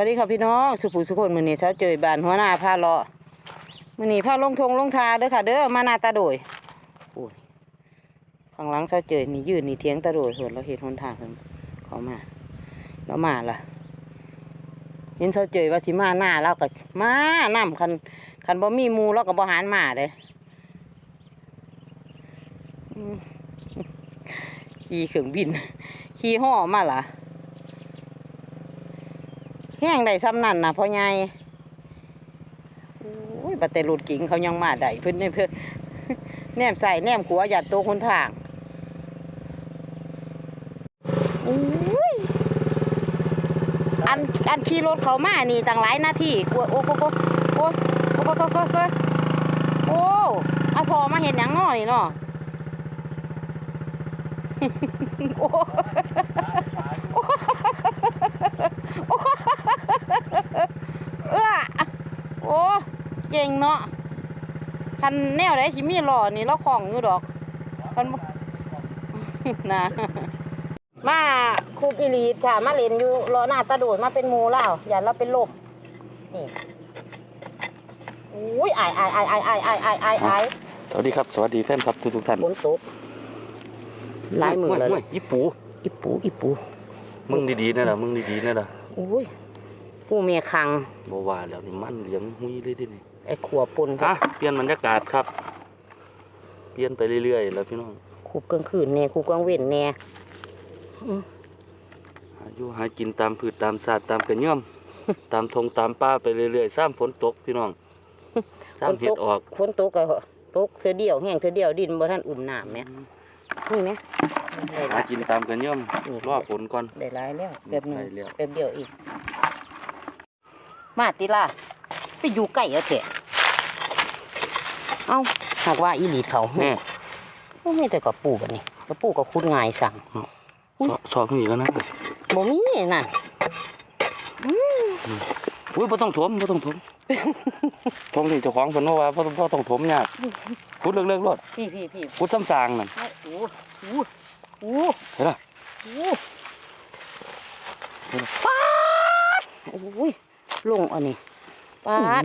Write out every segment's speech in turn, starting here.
วัสดีค่ะพี่น้องสุภูสุคนมือนี้เช้าเจอบานหัวหน้าพาเลาะมือนี้พาลงทงลงทาเด้อค่ะ เด้อมาหนาตาโดยโอ้ยข้างหลังเช้าเจอนี่ยืนนี่เทียงตาโดยส่วนเราเห็นหนทางเพิ่นเขามาเรามาล่ะเห็นเช้าเจอว่าสิมาหน้าเราก็มานํคันคันบ่มีมูเราก็บ่หารมาเด้อขี่เครื่องบินขี่ห่อมาล่ะ แห้งได้ซ้ำนั่นนะพ่อใหญ่โอ้ยบัดแต่รถกิ่งเขายังมาได้เพิ่นยังเธอแนมใส่แนมขัวหยัดตัวคนทางโอ้ยอันอันขี่รถเขามานี่ตั้งหลายนาที่กลัวโอ้โหโอ้โหโอ้โหโอ้โหโอ้โหโอ้เอาพอมาเห็นอย่างน้อนี่เนาะโอ้เอื้อโอ้เก่งเนาะคันแนวไหนสิมีหล่อนี่เราของอยู่ดอกคันบ่นะมาครูปิรีดค่ะ มาเล่นอยู่รอหน้าตาโดดมาเป็นหมูเล่าอย่าเราเป็นลมนี่อุ้ยอายอายอายอายอายอายอายอายอายสวัสดีครับ สวัสดีแฟนครับทุกทุกๆท่านบนโต๊ะหลายมือห่แล้วห่วยอีปูอีปูอีปู มึงดีๆนะล่ะมึงดีๆนะล่ะอุ้ยปูเมียคังบ่ว่าแล้วนี่มันเหลียงหุยเลยดินี่ ไอ้ขัวปนอะเปลี่ยนบรรยากาศครับ เปลี่ยนไปเรื่อยๆ แล้วพี่น้องคูบกลางคืนแน่คูบกลางเว้นแน่อืมหาอยู่หากินตามพืชตามสัตว์ตามกระเนื่อม ตามทงตามป่าไปเรื่อยๆซ้ำฝนตกพี่น้องซ้ำเห็ดออกฝนตกก็ตกเธอเดียวแห้งเธอเดียวดินบ่ทันอุ่มน้ำแหม่นี่ไหมได้หาละกินตามกระเนื่อมนี่รอฝนก่อนได้หลายแล้วแป๊บหนึงได้แล้วแป๊บเดียวอีก มาติล่ะ ไปอยู่ใกล้เอาเถอะเอ้าหากว่าอีหลีดเขาแน่บ่มีแต่กับปูบัดนี้กับปูกับคุดง่ายสั่งอุ๊ยสอสอบนี่ก็นะบ่มีนั่นอุ้ยบ่ต้องถมบ่ต้องถมทงที่เจ้าของเพิ่นว่าว่าบ่ต้องบ่ต้องถมยากขุดเลิกๆรถพี่พี่พี่ขุดซ้ำซางนั่นโอ้โหโอ้เห็นล่ะโหป้าดโอ้ยลงอันนี้ ป้าด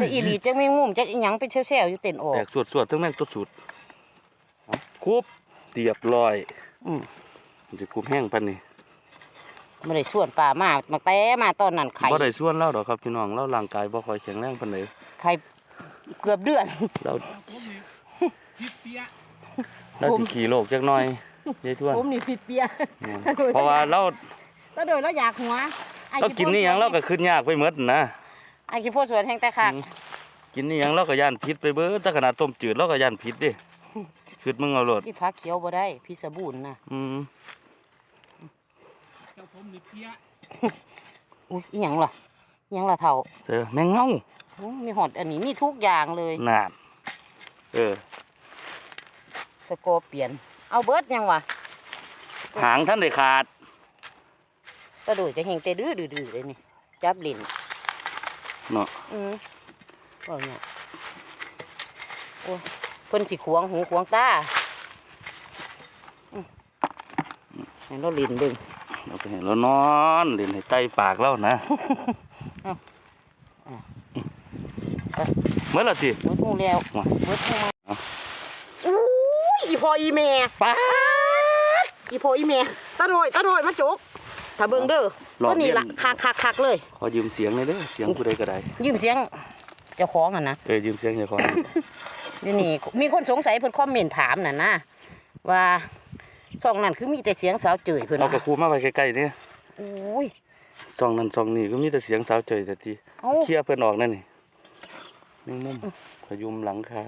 แต่อีหลีจังแมงมุมจักอีหยังเป็นแซวๆอยู่เต้นออกแตกสวดสวดๆทั้งแม่งตัวสุดเอาคุบเรียบร้อยอืมมันจะคุบแห้งปันนี่ไม่ได้ส่วนป่ามามาแต่มาตอนนั้นไข่บ่ได้ส่วนเล่าดอกครับพี่น้องเล่าร่างกายบ่ค่อยแข็งแรงปานใดไข่เกือบเดือนเราเราสิขี่โลกจักหน่อยยายทวนผมนี่ผิดเปียแม่นเพราะว่าเราแล้วโดยแล้วอยากหัวไอ้เรากินนี่หยังเราก็ขึ้นยากไปหมดนะ ไอ้ขี้โพดสวนแห้งแต่คักกินนี่หยังเราก็ย่านพิษไปเบิดแต่ขนาดต้มจืดเราก็ย่านพิษเดิคิดมึงเอาโลดที่พักเขียวบ่ได้พิษบูรณ์นะอืมอุ้ยอีหยังล่ะอีหยังล่ะเท่าเออแมงเงาโอ้มีหอดอันนี้มีทุกอย่างเลยน่นเออสโกเปลี่ยน เอาเบิร์ดยังวะหางท่านได้ขาดกระโดดจะเฮงแต่ดื้อดื้อดื้อเลยนี่จับลิ้น เนาะอืมว่าเนี่ยโอ้ยเพิ่นสิขวางหูขวางตาอืมให้เราลิ้นเดึงเราไปเห็นเรานอนเล่นให้ใต้ปากเรานะเอาเอาเมื่อไรสิเบิดหูแล้วว่าเบิดหูมาเอาอู้ยอีพออีแม่ป้าอีพออีแม่ตาโดยตาโดยมาจกถ้าเบิ่งเด้อ หลอดตัวนี้ละเลี่ยนคักคักคักเลย ขอยืมเสียงเลยเด้อเสียงผู้ใดก็ได้ยืมเสียงเจ้าของอะนะเออยืมเสียงอย่าขอนี่นี่มีคนสงสัยเพิ่นคอมเมนต์ถามน่ะนะว่าช่องนั้นคือมีแต่เสียงสาวเจยเพิ่นเอาว่ากระคูมาไว้ใกล้ๆเนี่ยโอ้ยซองนั้นซองนี้ก็มีแต่เสียงสาวเจยแต่ทีเอ้าเคลียร์เพิ่นออกนั่นนี่นี่มุมพยุมหลังคา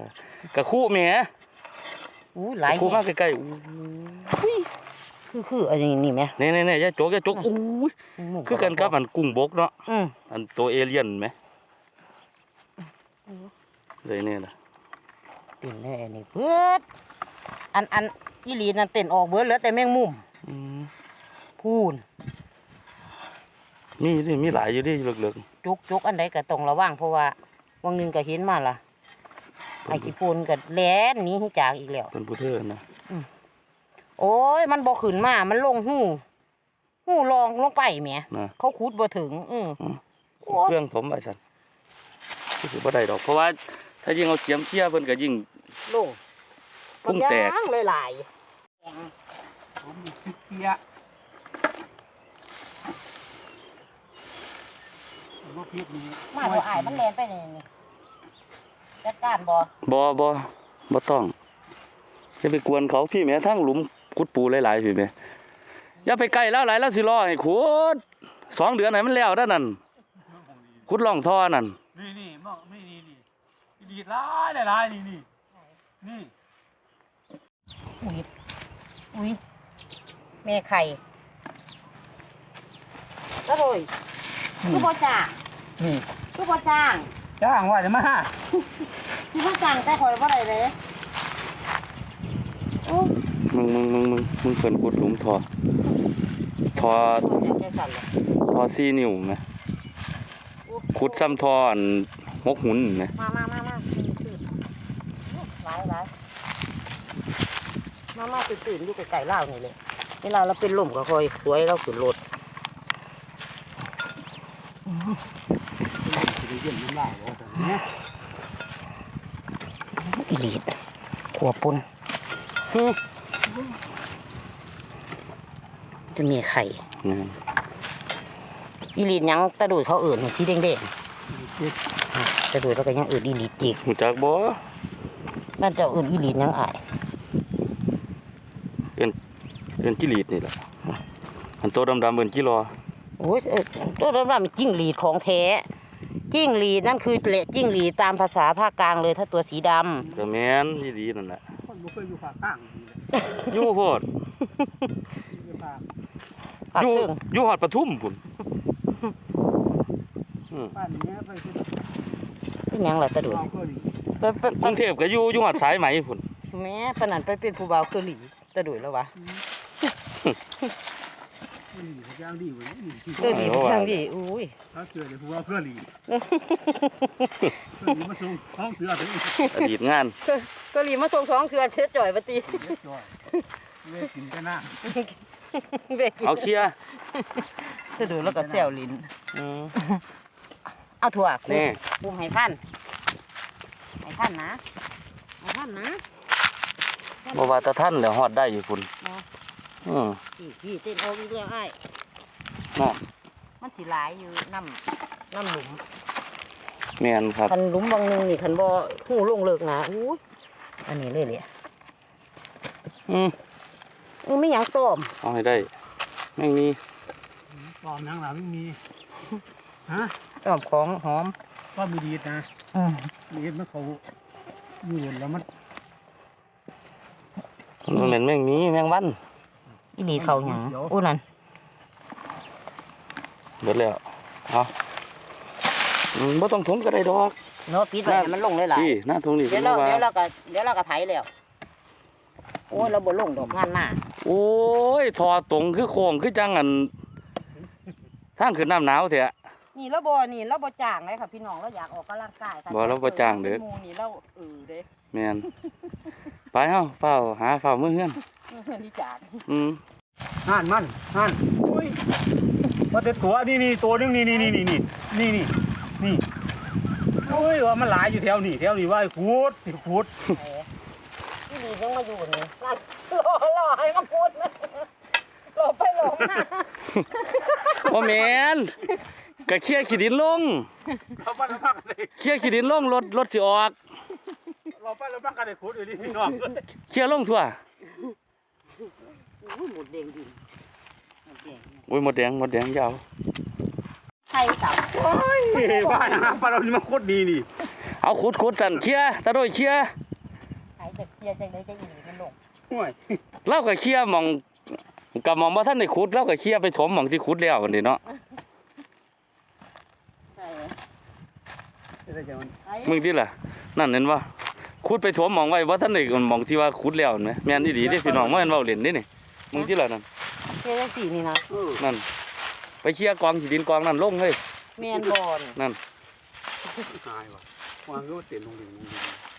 กระคูแหมอู้หกลายระคูมาใกล้ๆอู้อุ้ย คือคืออันนี้นี่แหมนี่ๆๆอย่าโจกอย่าโจกอู้ยคือกันกับอันกุ้งบกเนาะอืมอันตัวเอเลี่ยนไหมเลยเนี่ยล่ะเต้นเลยอันนี้เบิดอันอันอีหลีนั่นเต้นออกเบิดเหลือแต่แมงมุมอืมพูนมีดิมีหลายอยู่ดิเลือกจุกจุกอันใดก็ต้องระวังเพราะว่าวังหนึงก็เห็นมาล่ะไอ้ขี้พูนก็แล่นหนีให้จากอีกแล้วๆเป็นผู้เธอนะ โอ้ยมันบ่ขึ้นมา มันลงหูหูลองลงไปแหมนะเขาขุดบ่ถึง อืออืม โอ้เครื่องถมไปสั่นที่สิบ่ได้ดอก เพราะว่าถ้ายิ่งเอาเสียมเชี่ยเพิ่นก็ยิ่ง ลงพุ่งแตกบางอย่างหลายผมมีพริกเกียผมว่าพริกนี้ๆมาบ่อายมันแลนไปนี่นี่จัดการบ่บ่บ่บ่ต้องอย่าไปกวนเขาพี่แม่ทั้งหลุม ขุดปูหลายๆพี่แม่อย่าไปใกล้แล้วหลายแล้วสิรอให้ขุดสองเดือนให้มันแล้วด้านนั่นขุดร่องท่อนั่นนี่นี่มองนี่นี่นี่ดีดร้ายหลายนี่นี่นี่อุ้ยอุ้ยแม่ไข่ก็เลยคือบ่จ้างนี่คือบ่จ้างจ้างว่าจะมาคือบ่จ้างแต่ข่อยบ่าอะได้เลยโอ้ มึงมึงมึงมึงมึงเพิ่นขุดหลุมท่อท่อโหจังซั่นล่ะท่อ4นิ้วแม่โอ้ขุดซ้ำท่ออันหกหุ่นแม่มามามามาตื่นตื่นหลายหลายมามาตื่นตื่นอยู่ไกลๆเล่าวนี่เลยเวลาเราเป็นลมก็คอยสวยเราขึ้นรถจะได้เยี่ยมน้ำลายแล้วเนี่ยอีหลีดขัวปุนฮึ จะมีไข่นะอีหลีดหยังตะดุยเขาเอื่นสีแดงๆตะดุยแล้วก็ยังเอื่นอีหลีดจิกหูจักบ่นั่นเจ้าเอื่นอีหลีดหยังอายเป็นจิลีดนี่แหละอันโตดำๆเบิ่นจิรอโอ้ยเอ้ยตัวนั้นว่ามันจิ้งหรีดของแท้จิ้งหรีดนั่นคือเละจิ้งหรีดตามภาษาภาคกลางเลยถ้าตัวสีดำก็แม่นอีหลีนั่นแหละคนบ่เคยอยู่ภาคกลางนี่แหละอยู่โพดอยู่ภาคภาค อยู่ครึ่งอยู่ฮอดปทุมพุ่นอืมบ้านนี้ไปที่เป็นหยังล่ะตะดุยเราก็ดีไปไปกรุงเทพก็อยู่อยู่ฮอดสายไหมพุ่นแม่ปานนันไปเป็นผู้บ่าวเกาหลีตะดุยแล้ววะมันดีเขาจ้างดีกว่านี้เกาหลีเป็นทางดีอุ้ยถ้าเจอเดี๋ยวพวกเราเพื่อหลีเพื่อหลีมาส่งสองเสือถึงอดีตงานเกาหลีมาส่งสองเทือเชื้อจ่อยปฏิเรียบร้อยเล่กินกันหน้า เบกินเอาเคลียร์ตะดุยแล้วก็แซวลิ้นอืม เอาถั่วคุแน่มคุมให้พันให้พันนะให้พันนะ บ่ว่าแต่ท่านแล้วฮอดได้อยู่พุ่นเนาะ อืม พี่พี่เต้นเอาอีกแล้วไอ้ายเนาะ มันสิหลายอยู่น้ำน้ำหลุมแม่นครับคันหลุมบางหนึงนี่คันบ่หูลงเลิกนะอุ้ยอันนี้เลยเลยอืมเออไม่ หยังต้มเอาให้ได้ แม่งมีตอนนั่งหลังไม่มีฮะต้มของหอมก็มีดีดนะอืมดีดมันเขาอยู่แล้วมันมันเหม็นแม่งมีแมงวันอีหลีเขาหยังอู้นั่นเบิดแล้วเอาอืมบ่ต้องถมก็ได้ดอกเนาะปิดไว้ให้มันลงเลยหลายพี่หน้าตรงนี้เดี๋ยวพิ่เรานว่าเดี๋ยวเราก็เดี๋ยวเราก็ไถแล้ว โอ้ยเราบ่ลงดอกงานหน้าโอ้ยทอตรงคือโค้งคือจังอันทางขึ้นน้ำหนาวเถอะนี่เราบ่นี่เราบ่จ้างเลยค่ะพี่น้องเราอยากออกกำลังกายค่บ่เราบ่จ้างเด้อหมูนี่เราเออเด้แม่นไปเฮาเฝ้าหาเฝ้ามื้อเฮือนเฮือนที่จางอืมห่านมันห่านอุ้ยมาเต็ดตัวนี่นี่ตัวนึงนี่นี่นี่นี่นี่นี่นี่นี่อ้ยว่ามันหลายอยู่แถวนี่แถวนี่ว่าขูดขูด ดียังมาอยู่นี่นั่นรอรอให้มาพูดนะรอไปรอมาบ่แม่นก็เคลียร์ขี้ดินลงเราไปเราพักกันเลยเคลียร์ขี้ดินลงรถรถสิออก เราไปเราพักกันเลยขูดอยู่นี่พี่น้องเคลียร์ลงทั่วอุ้ยหมดแดงดินหมดแดงโอ้ยหมดแดงหมดแดงยาวไข่เต่าโอ้ยว่าอย่างนั้นปลาเรานี่มันโคตรดีนี่ เอาขุดขุดสั่นเคลียร์ตาโดยเคลียร์ ไข่จะเคลียร์จังไดจะอีหลีมันลงโอ้ยเราก็เคลียร์หมองกับหมองบ่ทันได้ขุดเราก็เคลียร์ไปถมหมองที่ขุดแล้วอันนี้เนาะใช่จะได้จังมันไข่มึงที่ล่ะ นั่นเห็นบ่ขุดไปถมหมองไว้บ่ทันได้หมองที่ว่าขุดแล้วนั่นแหมแม่นอีหลีเด้พี่น้องบ่แม่นเว้าเล่นเด้นี่มึงที่ล่ะนั่นเคลียร์จังสี่นี่นะเออนั่น ไปเคลียร์กองขี้ดินกองนั่นลงเฮ้ยแมนบอลนั่น หายว่ะวางก็เตียนลงดินลงดิน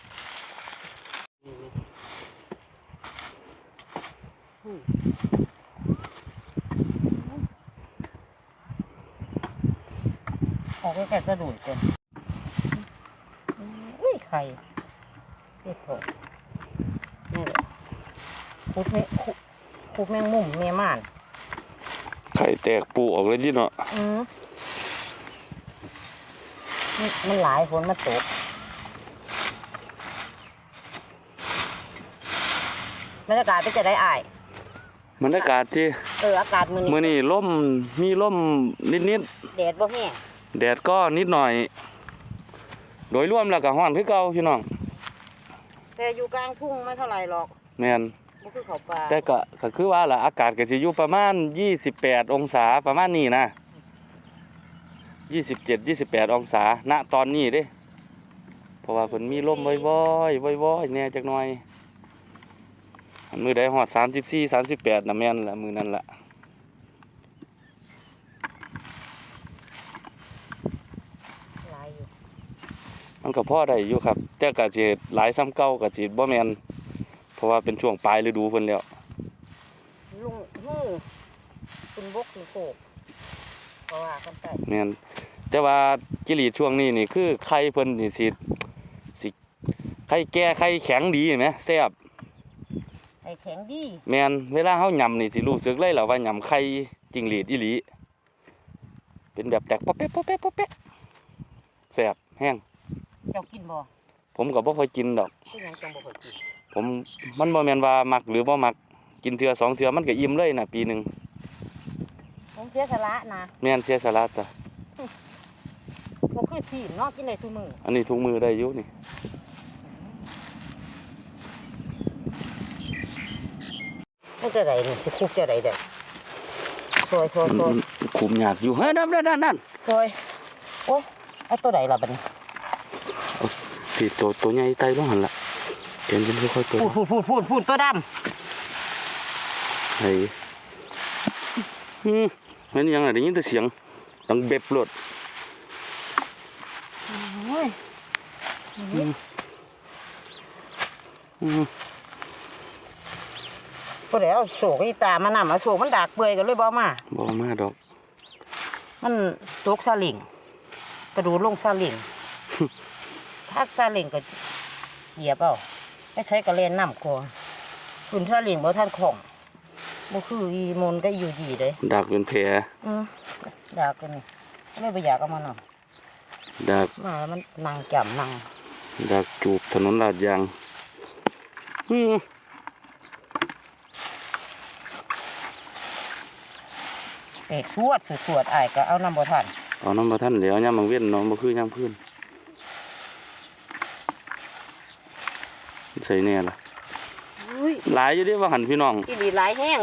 ออกแก่กะดุดกันอุ้ยไข่เจ็ดถกนี่แหละคุดไม่คุดแมงมุมเมียม่าน ไข่แตกปูออกเลยยี่เนาะอืมมันหลายฝนมาตกบรรยากาศเป็นจะได้อาย บรรยากาศที่เอออากาศมื้อมื้อนี้นี้ลมมีลมนิดแดดบ่แห้งๆ แดดก็นิดหน่อย โดยรวมแล้วก็ร้อนคือเก่าพี่น้องแต่อยู่กลางทุ่งไม่เท่าไหร่หรอกแม่นบ่คือเขาป่าแต่ก็ก็คือว่าล่ะอากาศก็สิอยู่ประมาณ 28 องศาประมาณนี้นะ27 28 องศาณตอนนี้เด้เพราะว่าเพิ่นมีลมบ่อยๆบ่อยๆแหน่จักหน่อยอัน มื้อใดฮอด34 38น่ะแม่นละมื้อนั้นล่ะหลายอยู่มันก็พอได้อยู่ครับ แต่ก็สิหลายซ้ำเก่าก็สิบ่แม่นเพราะว่าเป็นช่วงปลายฤดูเพิ่นแล้วลุงฮู้คุณบกคุณโคกเพราะว่ากันไปแม่นแต่ว่ากิริช่วงนี้นี่คือไข่เพิ่นนี่สิสิไข่แก่ไข่แข็งดีเห็นไหมแซ่บไอ้ แข็งดีแม่นเวลาเฮายำนี่สิรู้สึกเลยแหละว่ายำไข่จิ้งหรีดอีหลี เป็นแบบแตกป๊อปแป๊ะป๊อปแป๊ะป๊อปแป๊ะแซ่บแห้งเจ้ากินบ่ผมก็บ่ค่อยกินดอกคือหยังจังบ่ค่อยกินผมมันบ่แม่นว่ามักหรือบ่มักกินเทื่อสองเทื่อมันก็อิ่มเลยน่ะปีหนึงผมเสียสละนะแม่นเสียสละจ้ะบ่คือสิเนาะกินได้ซุมื้ออันนี้ทุกมือได้อยู่นี่ มันจะได้นี่สิคุกจะได้ได้ซอยซอยมันซอยมันคุมยากอยู่เฮ้ยนั่นนั่นนั่นนั่นซอยโอ้ยเอาตัวใดล่ะบัดนี้ที่ตัวตัวใหญ่ไตลงหั่นล่ะเห็นเป็นค่อยๆตัวพูดพูดพูดพูดพูดตัวดำไอ้อืมแม่นยังไงได้ยินแต่เสียงดังเบ็บรถโอ้ยอืม บ่ได้เอาโศกอีตามานำเอาโศกมันดากเปื่อยกันเลยบ่เอามาบ่มาดอก มันตกซาเลิงกระโดดลงซาเลิงถ้าซาเลิงก็เหยียบเอาไม่ใช้กระเลนน้ำกอขึ้นซาเลิงบ่ทันของบ่คืออีมนต์ก็อยู่ดีเด้ดักเป็นแผลอือดากกันนี่ไม่ไปอยากเอามานำดักมาแล้วมันนั่งจำนั่งดักจูบถนนลาดยางอืม เอกสวดสวดๆอ้ายก็เอาน้ำบ่ทันเอาน้ำมาท่านเดี๋ยวยามมังเว้นเน้องบ่คือยามพื้นใส่แน่ล่ะอุ้ยหลายอยู่เดิว่าหันพี่น้องอีหลีหลายแห้ง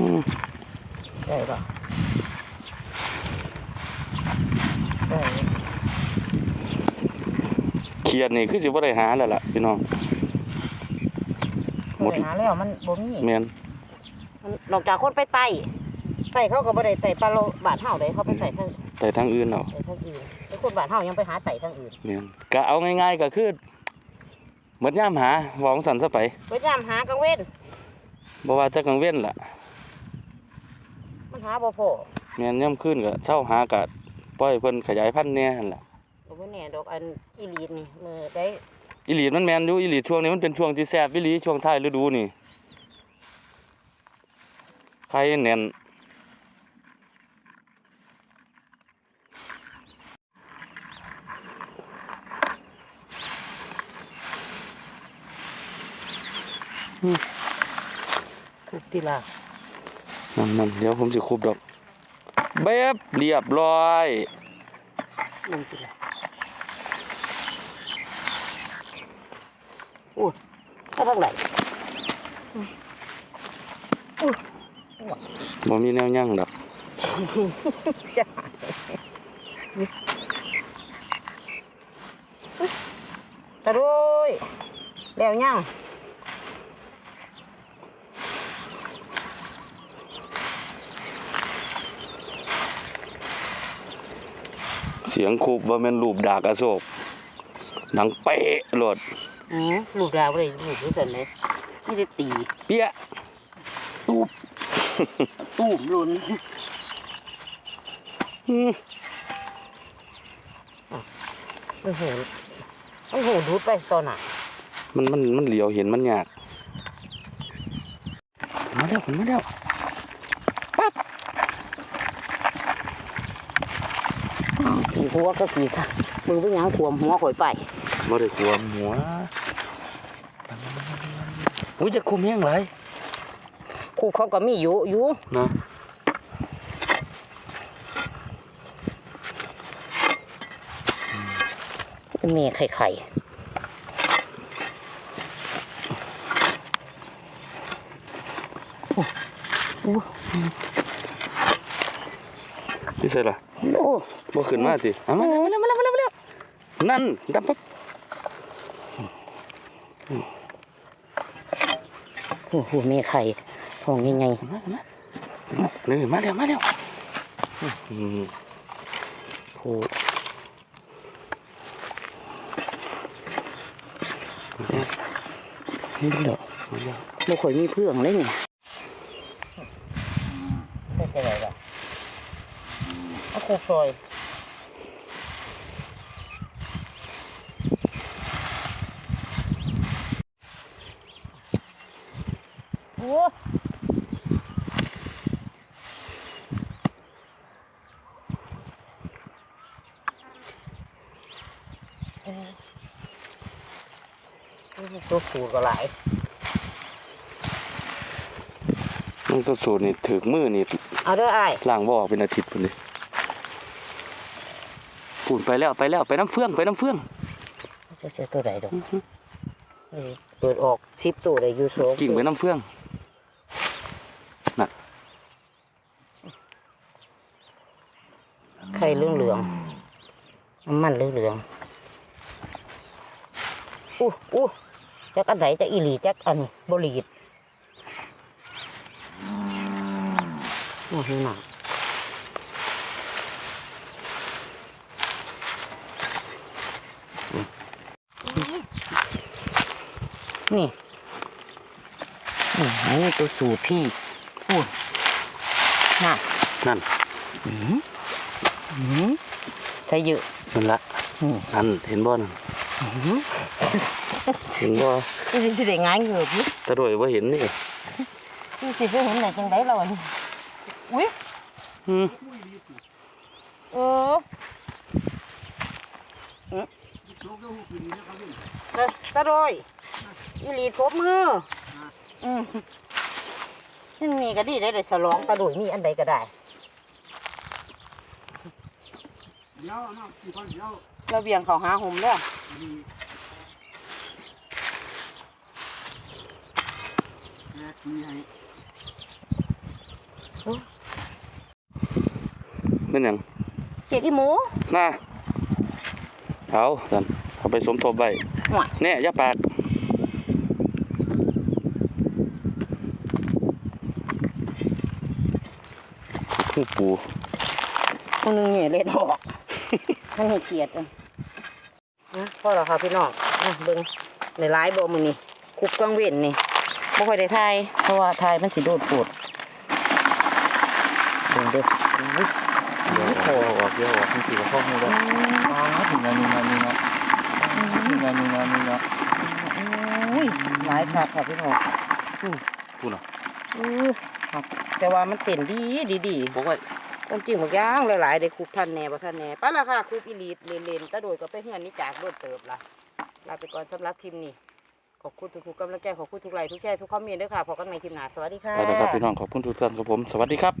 อืม ได้ปะได้เครียดนี่คือสิบ่ได้หาแล้วล่ะพี่น้องหมดไปหาแล้วมันบ่มีแม่นมันนอกจากคนไปไต่ไต่เขาก็บ่ได้ไต่ปลาโลบาดเฮาได้เขาไปไต่ทางแต่ทางอื่นเอาไต่ทางอื่นไอ้คนบาดเฮายังไปหาไต่ทางอื่นแม่นก็เอาง่ายๆก็คือหมดยามหาเวาของสันซะไปไปยามหากลางเว้นบ่ว่าจะกลางเว้นล่ะมันหาบ่พอแม่นย่ำขึ้นก็เช่าหากะปล่อยเพิ่นขยายพันธุ์แหน่หั่นล่ะบ่แน่ดอกอันอีหลีดนี่มือได้อีหลีดมันแม่นอยู่อีหลีดช่วงนี้มันเป็นช่วงที่แซ่บอีหลีช่วงท้ายฤดูนี่ไข่แน่นอืมคุกติล่ะ นั่นนั่นเดี๋ยวผมสิคุบดอกเบบ เรียบร้อยลงติล่ะโอ้ยถ้าทางไหนบ่มีแนวยั่งดอกจะตะรุยแล้วยัง สียงคูบว่าแม่นรูปดากอโศกดังเป๊ะโลดอือลูกดาวบ่ได้ลูกรู้สึกเลยไม่ได้ตี เปี้ยตูบตูมลุนอืมโอ้โหโอ้โหดูดไปตอนน่ะมันมันมันเหลียวเห็นมันยากมาแล้วมาแล้ว หัวก็ขี่ค่ะมือไปยังขวมหัวข่อยไปบ่ได้ขวมหัวอุ้ยจะคุมแห้งไรครูเขาก็มีอยู่อยู่นะเป็นเมย์ไข่ไข่นี่ใส่ละ โอ้บ่ขึ้นมาสิเอามาแล้วมาแล้วมาแล้วมาแล้วมาแล้วนั่นดับปั๊บโอ้โหเมย์ไข่ทองยังไงนี่มาแล้วมาแล้วอืมโอ้นี่เด้อบ่ค่อยมีเพื่องเลยนี่เป็นอะไรล่ะ เอาครูซอยโอ้ตัวสูก็หลายมันตัวสูตรนี่ถือมือนี่เอาเด้ออ้ายล้างบ่ออกเป็นอาทิตย์พุ่นดิ ปุ่นไปแล้วไปแล้วไปน้ำเฟืองไปน้ำเฟืองจะเจอตัวใดดอกเอ้ยเปิดออกซิปตัวใดอยู่โซกิ่งไปน้ำเฟืองไข่เหลืองเหลืองๆน้ำมันเหลืองเหลืองๆอู้อู้จักอันไหนจักอีหลีจักอันนี้บรีดโอ้โหหนัก นี่นี่อันนี้ตัวสูตรพี่อู้น่ะนั่นอืมใช้เยอะนั่นละอืมนั่นเห็นบ่นั่นเห็นบ่นี่สิได้ง่ายเงือบนี่ตาโดยว่าเห็นนี่นี่สิไปเห็นไหนจังไดเราอันนี้อุ้ยอืมเอออืมเด้อตาโดย อีหลีครบมืออืมนี่นี่ก็ดีได้เลยสลองตาโดยมีอันใดก็ได้เดี๋ยวเอาน้ำกินก่อนเดี๋ยวเราเบี่ยงเขาหาห่มแล้วแม่ทีให้เป็นหยังเห็ดอีหมูน่าเอาสันเอาไปสมทบไว้ห่วยเนี่ยอย่าปาก ผู้ปูคนหนึงเนี่ยเล็ดออกมันให้เกียดอะนะพอแล้วค่ะพี่น้องอะเบิ่งหลายๆบ่มื้อนี้คุบกลางเว้นนี่บ่ค่อยได้ทายเพราะว่าทายมันสิโดดปวดเบิ่งเด้ออุ้ยเดี๋ยวออกออกเดี๋ยวออกทั้งสี่กับพ่อมูแล้วนี่นะนี่นะนี่นะนี่นะนี่นะนี่นะอุ้ยหลายคักค่ะพี่น้องพูดน่ะอื้อ ครับ แต่ว่ามันเต้นดีดีดีบอกไว้ความจริงบางอย่างหลายๆได้คุบท่านแหน่บ่ท่านแหน่ไปละค่ะคุบอีหลีดเลนๆตะโดยก็ไปเฮือนนี่จากโดดเติบล่ะลาไปก่อนสำหรับคลิปนี้ขอบคุณทุกๆกำลังใจขอบคุณทุกไลค์ทุกแชร์ทุกคอมเมนต์ด้วยค่ะพบกันใหม่คลิปหน้าสวัสดีค่ะไปแล้วครับพี่น้องขอบคุณทุกท่านครับผมสวัสดีครับ